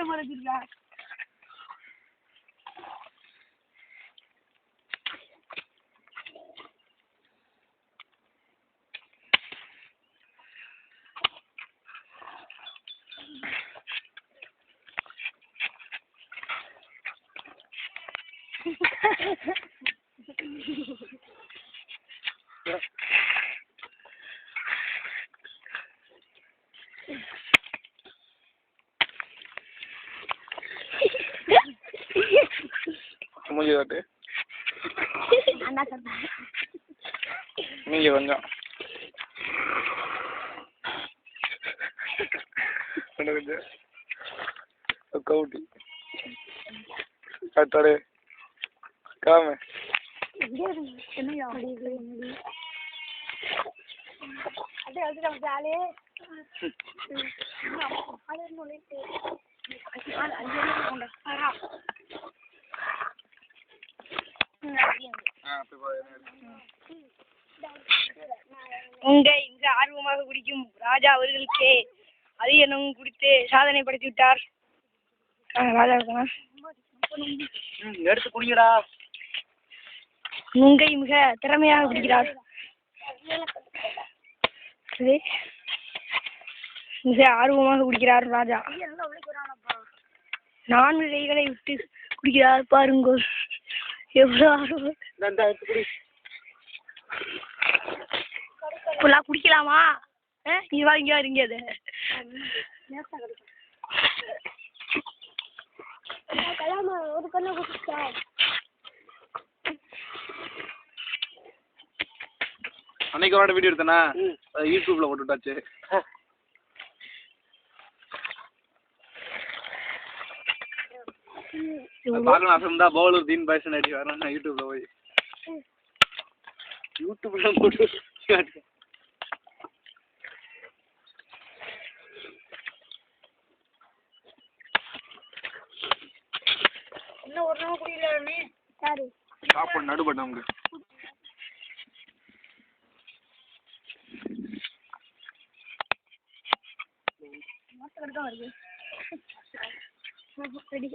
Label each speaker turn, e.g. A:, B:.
A: கீழே மறைஞ்சிருக்கா
B: மூஞ்சி காட்டு
A: அண்ணா சொன்னேன்
B: மூஞ்சி கொஞ்சம் கொஞ்சம் கொஞ்சம் கவுட்டி கட்டாடு காம
A: என்னையா அப்படியே வந்து நம்ம ஜாலி உங்க இங்கு ஆர்வமாக குடிக்கும் ராஜா அவர்களுக்கே அதிக நம் குடித்து சாதனை படைத்து விட்டார் ராஜா இருக்கா
B: எடுத்து குடிங்கடா.
A: நுங்கை மிக திறமையாக பிடிக்கிறார் இது மிக ஆர்வமாக குடிக்கிறார் ராஜா. நான்கு கைகளை விட்டு குடிக்கிறார் பாருங்கள் எவ்வளோ ஆர்வம். இப்பெல்லாம் குடிக்கலாமா? ஆ, இங்க வா இங்க ஒரு கண்ணை குடிச்சா
B: அன்னைக்கு ஒரு வீடியோ எடுத்தேனா? அது யூடியூப்ல போட்டு விட்டாச்சு பார்க்கணும் ஆசை இருந்தா பவுலர் தீன் பாய்சன் அடி வரேன் யூடியூப்ல போய். யூடியூப்ல போட்டு காட்டு.
A: இன்னும் ஒரு நாள் குடிக்கல யாரு
B: சாப்பாடு நடுபட்ட உங்களுக்கு
A: வருது. ரெடி.